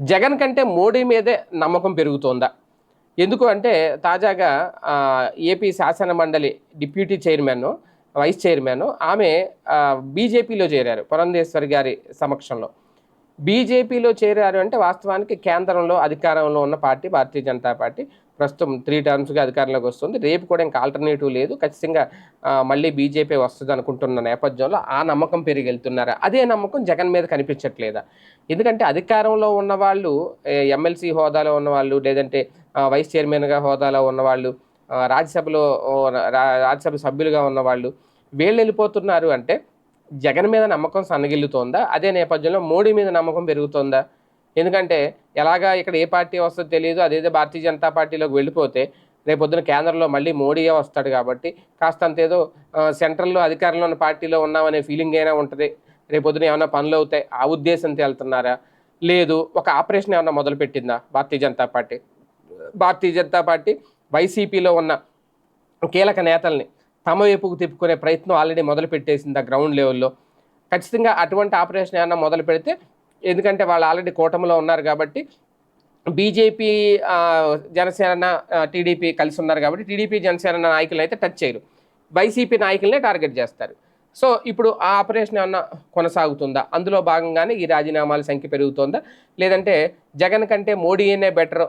జగన్ కంటే మోడీ మీదే నమ్మకం పెరుగుతోందా? ఎందుకు అంటే తాజాగా ఏపీ శాసన మండలి డిప్యూటీ చైర్మన్ వైస్ చైర్మన్ ఆమె బీజేపీలో చేరారు పురంధేశ్వరి గారి సమక్షంలో. బీజేపీలో చేరారు అంటే వాస్తవానికి కేంద్రంలో అధికారంలో ఉన్న పార్టీ భారతీయ జనతా పార్టీ. ప్రస్తుతం త్రీ టర్మ్స్గా అధికారంలోకి వస్తుంది. రేపు కూడా ఇంకా ఆల్టర్నేటివ్ లేదు. ఖచ్చితంగా మళ్ళీ బీజేపీ వస్తుంది అనుకుంటున్న నేపథ్యంలో ఆ నమ్మకం పెరిగి అదే నమ్మకం జగన్ మీద కనిపించట్లేదా? ఎందుకంటే అధికారంలో ఉన్న వాళ్ళు ఎమ్మెల్సీ హోదాలో ఉన్నవాళ్ళు లేదంటే వైస్ చైర్మన్గా హోదాలో ఉన్నవాళ్ళు రాజ్యసభలో రా- రాజ్యసభ సభ్యులుగా ఉన్నవాళ్ళు వీళ్ళు వెళ్ళిపోతున్నారు అంటే జగన్ మీద నమ్మకం సన్నగిల్లుతోందా? అదే నేపథ్యంలో మోడీ మీద నమ్మకం పెరుగుతోందా? ఎందుకంటే ఎలాగా ఇక్కడ ఏ పార్టీ వస్తుందో తెలియదు. అదేదో భారతీయ జనతా పార్టీలోకి వెళ్ళిపోతే రేపొద్దున కేంద్రంలో మళ్ళీ మోడీయే వస్తాడు కాబట్టి కాస్తంత ఏదో సెంట్రల్లో అధికారంలో ఉన్న పార్టీలో ఉన్నామనే ఫీలింగ్ అయినా ఉంటుంది. రేపొద్దున ఏమైనా పనులు అవుతాయి ఆ ఉద్దేశంతో వెళ్తున్నారా? లేదు. ఒక ఆపరేషన్ ఏమైనా మొదలుపెట్టిందా భారతీయ జనతా పార్టీ? భారతీయ జనతా పార్టీ వైసీపీలో ఉన్న కీలక నేతల్ని తమ వైపుకు తిప్పుకునే ప్రయత్నం ఆల్రెడీ మొదలు పెట్టేసింది ఆ గ్రౌండ్ లెవెల్లో ఖచ్చితంగా అటువంటి ఆపరేషన్ ఏమన్నా మొదలు పెడితే ఎందుకంటే వాళ్ళు ఆల్రెడీ కూటమిలో ఉన్నారు కాబట్టి బీజేపీ జనసేన టీడీపీ కలిసి ఉన్నారు కాబట్టి టీడీపీ జనసేన నాయకులు అయితే టచ్ చేయరు. వైసీపీ నాయకులనే టార్గెట్ చేస్తారు. సో ఇప్పుడు ఆ ఆపరేషన్ ఏమన్నా కొనసాగుతుందా? అందులో భాగంగానే ఈ రాజీనామాల సంఖ్య పెరుగుతుందా? లేదంటే జగన్ కంటే మోడీనే బెటర్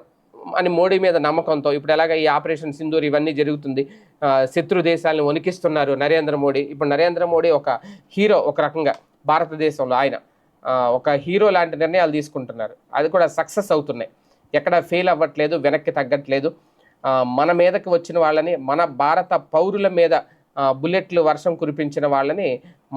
అని మోడీ మీద నమ్మకంతో ఇప్పుడు ఎలాగ ఈ ఆపరేషన్ సింధూర్ ఇవన్నీ జరుగుతుంది శత్రు దేశాలను వణికిస్తున్నారు నరేంద్ర మోడీ. ఇప్పుడు నరేంద్ర మోడీ ఒక హీరో ఒక రకంగా భారతదేశంలో ఆయన ఒక హీరో లాంటి నిర్ణయాలు తీసుకుంటున్నారు. అది కూడా సక్సెస్ అవుతున్నాయి. ఎక్కడ ఫెయిల్ అవ్వట్లేదు వెనక్కి తగ్గట్లేదు. మన మీదకి వచ్చిన వాళ్ళని మన భారత పౌరుల మీద బుల్లెట్లు వర్షం కురిపించిన వాళ్ళని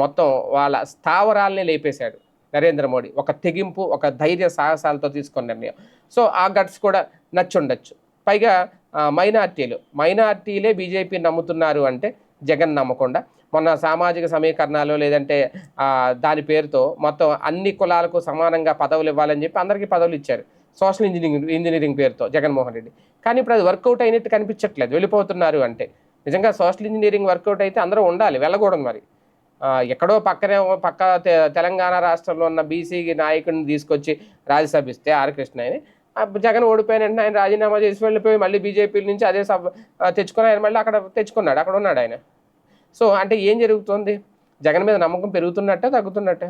మొత్తం వాళ్ళ స్థావరాల్ని లేపేశాడు నరేంద్ర మోడీ. ఒక తెగింపు ఒక ధైర్య సాహసాలతో తీసుకున్న నిర్ణయం. సో ఆ గట్స్ కూడా నచ్చుండొచ్చు. పైగా మైనార్టీలు. మైనార్టీలే బీజేపీ నమ్ముతున్నారు అంటే జగన్ నమ్మకుండా. మొన్న సామాజిక సమీకరణాలు లేదంటే దాని పేరుతో మొత్తం అన్ని కులాలకు సమానంగా పదవులు ఇవ్వాలని చెప్పి అందరికీ పదవులు ఇచ్చారు. సోషల్ ఇంజనీరింగ్ ఇంజనీరింగ్ పేరుతో జగన్మోహన్ రెడ్డి. కానీ ఇప్పుడు అది వర్కౌట్ అయినట్టు కనిపించట్లేదు. వెళ్ళిపోతున్నారు అంటే. నిజంగా సోషల్ ఇంజనీరింగ్ వర్కౌట్ అయితే అందరూ ఉండాలి వెళ్ళకూడదు మరి. ఎక్కడో పక్కనే పక్క తె- తెలంగాణ రాష్ట్రంలో ఉన్న బీసీ నాయకుడిని తీసుకొచ్చి రాజ్యసభ ఇస్తే ఆర్ కృష్ణ జగన్ ఓడిపోయిన వెంటనే ఆయన రాజీనామా చేసి వెళ్ళిపోయి మళ్ళీ బీజేపీ నుంచి అదే సభ ఆ, తెచ్చుకొని ఆయన మళ్ళీ అక్కడ తెచ్చుకున్నాడు అక్కడ ఉన్నాడు ఆయన. సో అంటే ఏం జరుగుతుంది? జగన్ మీద నమ్మకం పెరుగుతున్నట్టే తగ్గుతున్నట్టే?